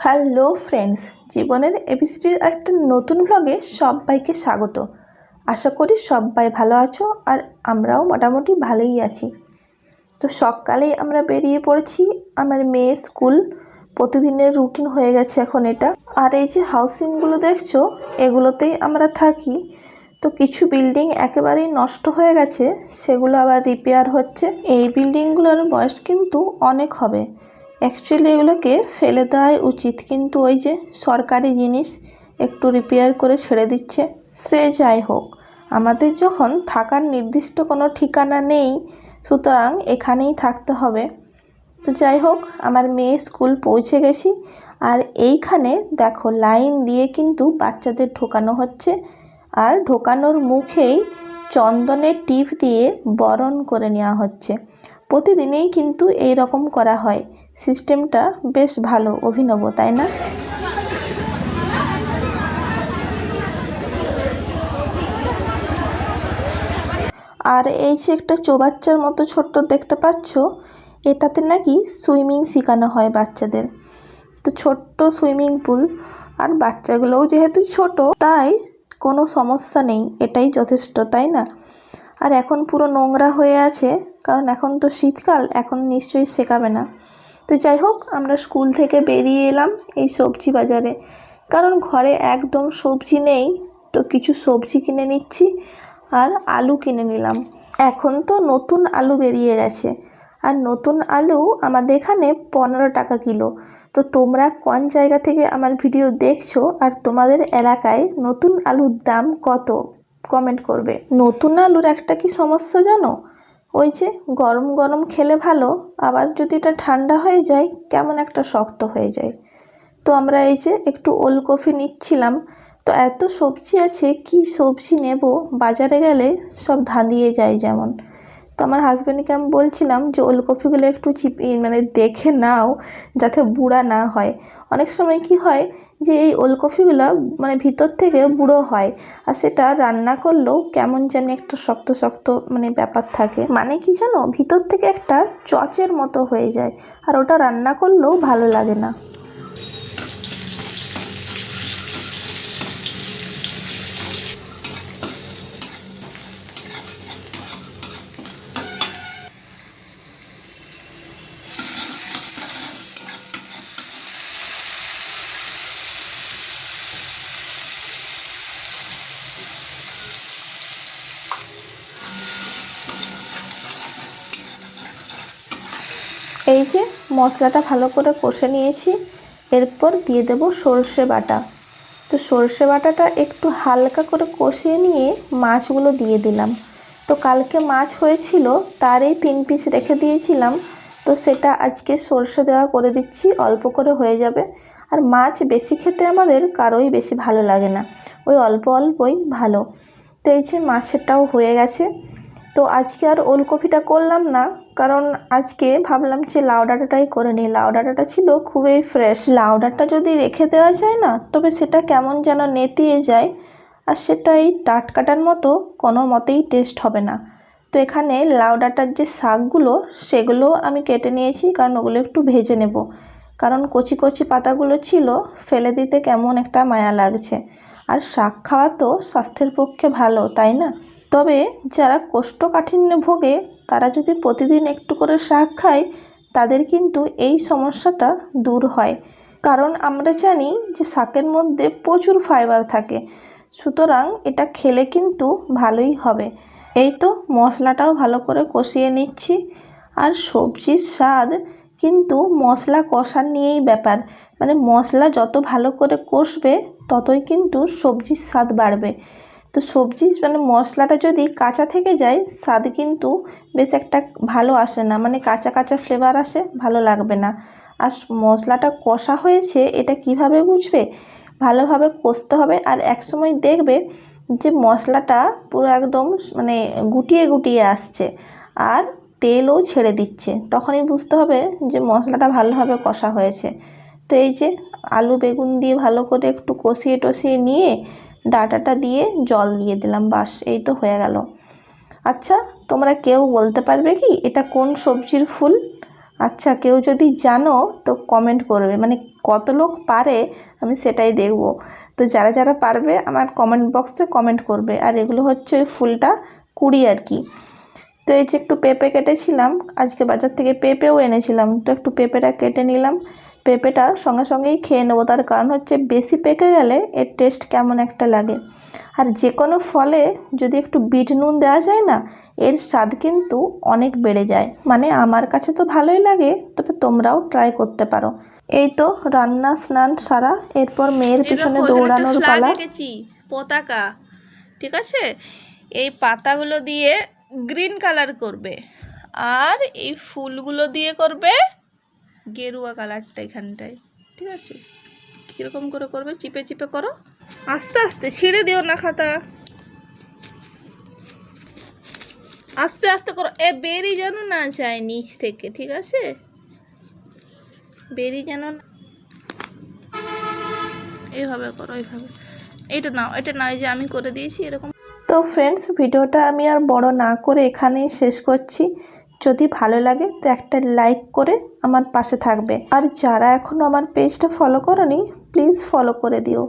Hello friends, জীবনের এবিসিডির একটা নতুন ভ্লগে সবাইকে স্বাগত। আশা করি সবাই ভালো আছো আর আমরাও মোটামুটি ভালোই আছি। তো সকালেই আমরা বেরিয়ে পড়েছি, আমার মেয়ে স্কুল, প্রতিদিনের রুটিন হয়ে গেছে এখন এটা। আর এই যে হাউসিংগুলো দেখছ, এগুলোতেই আমরা থাকি। তো কিছু বিল্ডিং একেবারেই নষ্ট হয়ে গেছে, সেগুলো আবার রিপেয়ার হচ্ছে। এই বিল্ডিংগুলোর বয়স কিন্তু অনেক হবে। অ্যাকচুয়ালি এগুলোকে ফেলে দেওয়াই উচিত। কিন্তু ওই যে সরকারি জিনিস একটু রিপেয়ার করে ছেড়ে দিচ্ছে, সে যাই হোক। আমাদের যখন থাকার নির্দিষ্ট কোনো ঠিকানা নেই, সুতরাং এখানেই থাকতে হবে। তো যাই হোক, আমার মেয়ে স্কুল পৌঁছে গেছি। আর এইখানে দেখো, লাইন দিয়ে কিন্তু বাচ্চাদের ঢোকানো হচ্ছে। আর ঢোকানোর মুখেই চন্দনের টিপ দিয়ে বরণ করে নেওয়া হচ্ছে। প্রতিদিনেই কিন্তু এই রকম করা হয়। সিস্টেমটা বেশ ভালো, অভিনব, তাই না? আর এই যে একটা চৌবাচ্চার মতো ছোট্ট দেখতে পাচ্ছ, এটাতে নাকি সুইমিং শেখানো হয় বাচ্চাদের। তো ছোট্ট সুইমিং পুল, আর বাচ্চাগুলোও যেহেতু ছোট, তাই কোনো সমস্যা নেই, এটাই যথেষ্ট, তাই না? আর এখন পুরো নোংরা হয়ে আছে, কারণ এখন তো শীতকাল, এখন নিশ্চয়ই শেখাবে না। তো যাই হোক, আমরা স্কুল থেকে বেরিয়ে এলাম এই সবজি বাজারে। কারণ ঘরে একদম সবজি নেই, তো কিছু সবজি কিনে নিচ্ছি আর আলু কিনে নিলাম। এখন তো নতুন আলু বেরিয়ে গেছে। আর নতুন আলু আমাদের এখানে পনেরো টাকা কিলো। তো তোমরা কোন জায়গা থেকে আমার ভিডিও দেখছ আর তোমাদের এলাকায় নতুন আলুর দাম কত? কমেন্ট করবে। নতুন আলুর একটা কি সমস্যা জানো? ওই যে গরম গরম খেলে ভালো, আবার যদি এটা ঠান্ডা হয়ে যায়, কেমন একটা শক্ত হয়ে যায়। তো আমরা এই যে একটু ওলকপি নিচ্ছিলাম, তো এত সবজি আছে, কি সবজি নেব? বাজারে গেলে সব ধাঁধিয়ে যায় যেমন। তো আমার হাজব্যান্ডকে আমি বলছিলাম যে ওলকপিগুলো একটু চিপি মানে দেখে নাও যাতে বুড়া না হয়। অনেক সময় কি হয় যে, এই ওলকপিগুলো মানে ভিতর থেকে বুড়ো হয় আর সেটা রান্না করলেও কেমন জানি একটা শক্ত শক্ত মানে ব্যাপার থাকে। মানে কি জানো? ভিতর থেকে একটা চচের মতো হয়ে যায় আর ওটা রান্না করলেও ভালো লাগে না। যে মশলাটা ভালো করে কষে নিয়েছি। এরপর দিয়ে দেব সর্ষে বাটা। তো সর্ষে বাটাটা একটু হালকা করে কষিয়ে নিয়ে মাছগুলো দিয়ে দিলাম। তো কালকে মাছ হয়েছিল, তারই তিন পিস রেখে দিয়েছিলাম। তো সেটা আজকে সর্ষে দেওয়া করে দিচ্ছি, অল্প করে হয়ে যাবে। আর মাছ বেশি খেতে আমাদের কারোই বেশি ভালো লাগে না। ওই অল্প অল্পই ভালো। তো এই যে মাছেরটাও হয়ে গেছে। তো আজকে আর ওলকপিটা করলাম না, কারণ আজকে ভাবলাম যে লাউ ডাঁটাটাই করে নিই। লাউ ডাঁটাটা ছিল খুবই ফ্রেশ লাউ ডাঁটা যদি রেখে দেওয়া যায় না, তবে সেটা কেমন যেন নেতিয়ে যায়, আর সেটা এই টাটকাটার মতো কোনো মতেই টেস্ট হবে না। তো এখানে লাউ ডাঁটার যে শাকগুলো, সেগুলো আমি কেটে নিয়েছি, কারণ ওগুলো একটু ভেজে নেব। কারণ কচি কচি পাতাগুলো ছিল, ফেলে দিতে কেমন একটা মায়া লাগছে। আর শাক খাওয়া তো স্বাস্থ্যের পক্ষে ভালো, তাই না? তবে যারা কোষ্ঠকাঠিন্য ভোগে, তারা যদি প্রতিদিন একটু করে শাক খায়, তাদের কিন্তু এই সমস্যাটা দূর হয়। কারণ আমরা জানি যে শাকের মধ্যে প্রচুর ফাইবার থাকে। সুতরাং এটা খেলে কিন্তু ভালোই হবে। এই তো মশলাটাও ভালো করে কষিয়ে নিচ্ছি। আর সবজির স্বাদ কিন্তু মশলা কষার নিয়েই ব্যাপার। মানে মশলা যত ভালো করে কষবে, ততই কিন্তু সবজির স্বাদ বাড়বে। তো সবজি মানে মশলাটা যদি কাঁচা থেকে যায়, স্বাদ কিন্তু বেশ একটা ভালো আসে না। মানে কাঁচা কাঁচা ফ্লেভার আসে, ভালো লাগবে না। আর মশলাটা কষা হয়েছে, এটা কীভাবে বুঝবে? ভালোভাবে কষতে হবে। আর একসময় দেখবে যে মশলাটা পুরো একদম মানে গুটিয়ে গুটিয়ে আসছে। আর তেলও ছেড়ে দিচ্ছে। তখনই বুঝতে হবে যে মশলাটা ভালোভাবে কষা হয়েছে। তো এই যে আলু, বেগুন দিয়ে ভালো করে একটু কষিয়ে টষিয়ে নিয়ে ডাটাটা দিয়ে জল দিয়ে দিলাম, বাস, এই তো হয়ে গেল। আচ্ছা তোমরা কেউ বলতে পারবে কি, এটা কোন সবজির ফুল? আচ্ছা কেউ যদি জানো, তো কমেন্ট করবে। মানে কত লোক পারে, আমি সেটাই দেখব। তো যারা যারা পারবে, আমার কমেন্ট বক্সে কমেন্ট করবে। আর এগুলো হচ্ছে ওই ফুলটা কুড়ি আর কি। তো এই যে একটু পেঁপে কেটেছিলাম, আজকে বাজার থেকে পেঁপেও এনেছিলাম। তো একটু পেঁপেটা কেটে নিলাম। পেঁপেটা সঙ্গে সঙ্গেই খেয়ে নেব। তার কারণ হচ্ছে বেশি পেকে গেলে এর টেস্ট কেমন একটা লাগে। আর যে কোনো ফলে যদি একটু বিট নুন দেওয়া যায় না এর স্বাদ কিন্তু অনেক বেড়ে যায়। মানে আমার কাছে তো ভালোই লাগে তবে তোমরাও ট্রাই করতে পারো। এই তো রান্না স্নান সারা এরপর মেয়ের পিছনে দৌড়ানোর পালা। পতাকা ঠিক আছে? এই পাতাগুলো দিয়ে গ্রিন কালার করবে। আর এই ফুলগুলো দিয়ে করবে গেরুয়া কালারটা এখানটায়, ঠিক আছে? কীরকম করে করবে? চিপে চিপে করো। আস্তে আস্তে, ছিঁড়ে দিও না খাতা। আস্তে আস্তে করো। এ, বেরি যেন না যায় নিচ থেকে, ঠিক আছে? বেরি যেন এইভাবে করো, এইভাবে। এটা নাও, এটা না যে আমি করে দিয়েছি, এরকম তো ফ্রেন্ডস ভিডিওটা আমি আর বড় না করে এখানেই শেষ করছি। যদি ভালো লাগে তো একটা লাইক করে আমার পাশে থাকবে। আর যারা এখনও আমার পেজটা ফলো করনি প্লিজ ফলো করে দিও।